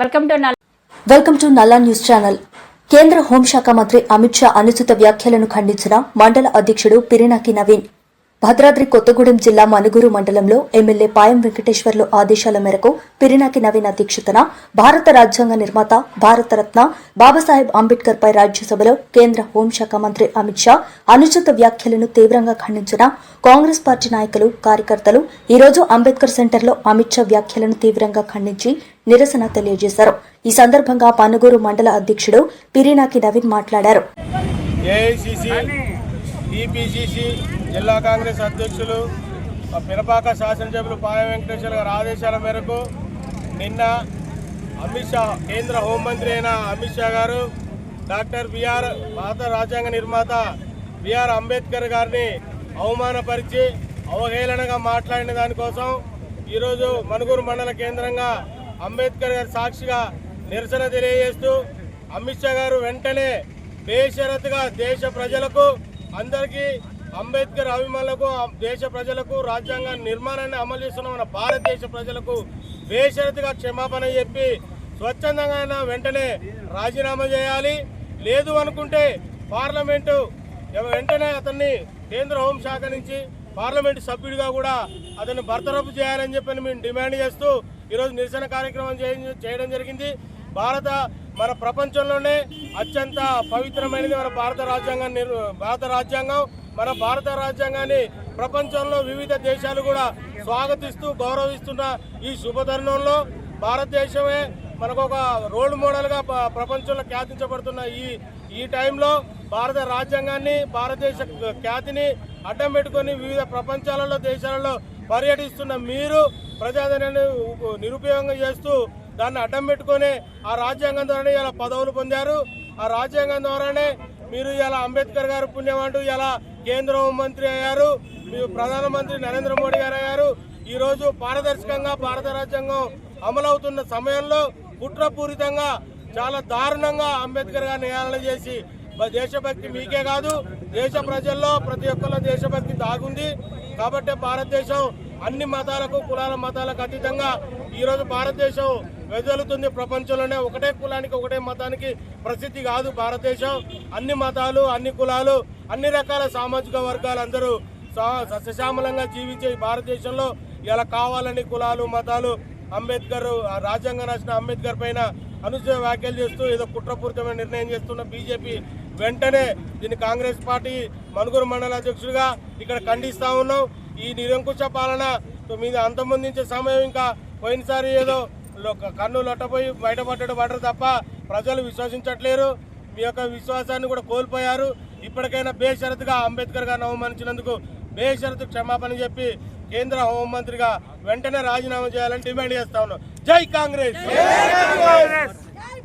Welcome to welcome to Nalla news channel. కేంద్ర హోంశాఖ మంత్రి అమిత్ షా అనుచిత వ్యాఖ్యలను ఖండించిన మండల అధ్యక్షుడు పిరినాకి నవీన్. భద్రాద్రి కొత్తగూడెం జిల్లా మనుగురు మండలంలో ఎమ్మెల్యే పాయం వెంకటేశ్వర్లు ఆదేశాల మేరకు పిరినాకి నవీన్ అధ్యక్షతన భారత రాజ్యాంగ నిర్మాత భారతరత్న బాబాసాహెబ్ అంబేద్కర్ పై రాజ్యసభలో కేంద్ర హోంశాఖ మంత్రి అమిత్ షా అనుచిత వ్యాఖ్యలను తీవ్రంగా ఖండించిన కాంగ్రెస్ పార్టీ నాయకులు కార్యకర్తలు ఈరోజు అంబేద్కర్ సెంటర్లో అమిత్ షా వ్యాఖ్యలను తీవ్రంగా ఖండించి నిరసన తెలియజేశారు. ఈ సందర్భంగా పనుగూరు మండల అధ్యక్షుడు పిరినాకి నవీన్ మాట్లాడారు. జిల్లా కాంగ్రెస్ అధ్యక్షులు మా పినపాక శాసనసభ్యులు పాయ వెంకటేశ్వర గారి ఆదేశాల మేరకు నిన్న అమిత్ షా కేంద్ర హోంమంత్రి అయిన అమిత్ షా గారు డాక్టర్ బిఆర్ భారత రాజ్యాంగ నిర్మాత బిఆర్ అంబేద్కర్ గారిని అవమానపరిచి అవహేళనగా మాట్లాడిన దానికోసం ఈరోజు మనుగూరు మండల కేంద్రంగా అంబేద్కర్ గారి సాక్షిగా నిరసన తెలియజేస్తూ అమిత్ షా గారు వెంటనే బేషరతుగా దేశ ప్రజలకు అందరికీ అంబేద్కర్ అభిమానులకు దేశ ప్రజలకు రాజ్యాంగ నిర్మాణాన్ని అమలు చేస్తున్న మన భారతదేశ ప్రజలకు బేషరతుగా క్షమాపణ చెప్పి స్వచ్ఛందంగా అయినా వెంటనే రాజీనామా చేయాలి. లేదు అనుకుంటే పార్లమెంటు వెంటనే అతన్ని కేంద్ర హోంశాఖ నుంచి పార్లమెంటు సభ్యుడిగా కూడా అతన్ని బర్తరఫ్ చేయాలని చెప్పని మేము డిమాండ్ చేస్తూ ఈరోజు నిరసన కార్యక్రమం చేయ- చేయడం జరిగింది. భారత మన ప్రపంచంలోనే అత్యంత పవిత్రమైనది మన భారత రాజ్యాంగం నిర్- భారత రాజ్యాంగం. మన భారత రాజ్యాంగాన్ని ప్రపంచంలో వివిధ దేశాలు కూడా స్వాగతిస్తూ గౌరవిస్తున్న ఈ శుభతరుణంలో భారతదేశమే మనకు ఒక రోల్ మోడల్గా ప్రపంచంలో ఖ్యాతించబడుతున్న ఈ ఈ టైంలో భారత రాజ్యాంగాన్ని భారతదేశ ఖ్యాతిని అడ్డం పెట్టుకొని వివిధ ప్రపంచాలలో దేశాలలో పర్యటిస్తున్న మీరు ప్రజాధనాన్ని నిరుపయోగం చేస్తూ దాన్ని అడ్డం పెట్టుకొని ఆ రాజ్యాంగం ద్వారానే ఇలా పదవులు పొందారు. ఆ రాజ్యాంగం ద్వారానే మీరు ఇలా అంబేద్కర్ గారు పుణ్యం అంటూ ఇలా కేంద్ర హోంమంత్రి అయ్యారు మీరు ప్రధానమంత్రి నరేంద్ర మోడీ గారు అయ్యారు. ఈరోజు పారదర్శకంగా భారత రాజ్యాంగం అమలవుతున్న సమయంలో కుట్రపూరితంగా చాలా దారుణంగా అంబేద్కర్ గారిని హేళన చేసి దేశభక్తి మీకే కాదు దేశ ప్రజల్లో ప్రతి ఒక్కరిలో దేశభక్తి దాగుంది. కాబట్టి భారతదేశం అన్ని మతాలకు కులాల మతాలకు అతీతంగా ఈరోజు భారతదేశం వెదలుతుంది ప్రపంచంలోనే. ఒకటే కులానికి ఒకటే మతానికి ప్రసిద్ధి కాదు భారతదేశం. అన్ని మతాలు అన్ని కులాలు అన్ని రకాల సామాజిక వర్గాలు అందరూ సస్యశ్యామలంగా జీవించే భారతదేశంలో ఇలా కావాలని కులాలు మతాలు అంబేద్కర్ రాజ్యాంగ రాజ్యాంగం రాసిన అంబేద్కర్ పైన అనుసూయ వ్యాఖ్యలు చేస్తూ ఏదో కుట్రపూరితమైన నిర్ణయం చేస్తున్న బీజేపీ వెంటనే దీన్ని కాంగ్రెస్ పార్టీ మనుగురు మండల అధ్యక్షుడిగా ఇక్కడ ఖండిస్తా ఉన్నాం. ఈ నిరంకుశ పాలన మీద అంతమొందించే సమయం ఇంకా పోయినసారి ఏదో కన్ను లొట్టపోయి బయటపడ్డాడు పడరు తప్ప ప్రజలు విశ్వసించట్లేరు. మీ యొక్క విశ్వాసాన్ని కూడా కోల్పోయారు. ఇప్పటికైనా బేషరతుగా అంబేద్కర్ గారిని అవమానించినందుకు బేషరతు క్షమాపణ చెప్పి కేంద్ర హోంమంత్రిగా వెంటనే రాజీనామా చేయాలని డిమాండ్ చేస్తా ఉన్నాం. జై కాంగ్రెస్!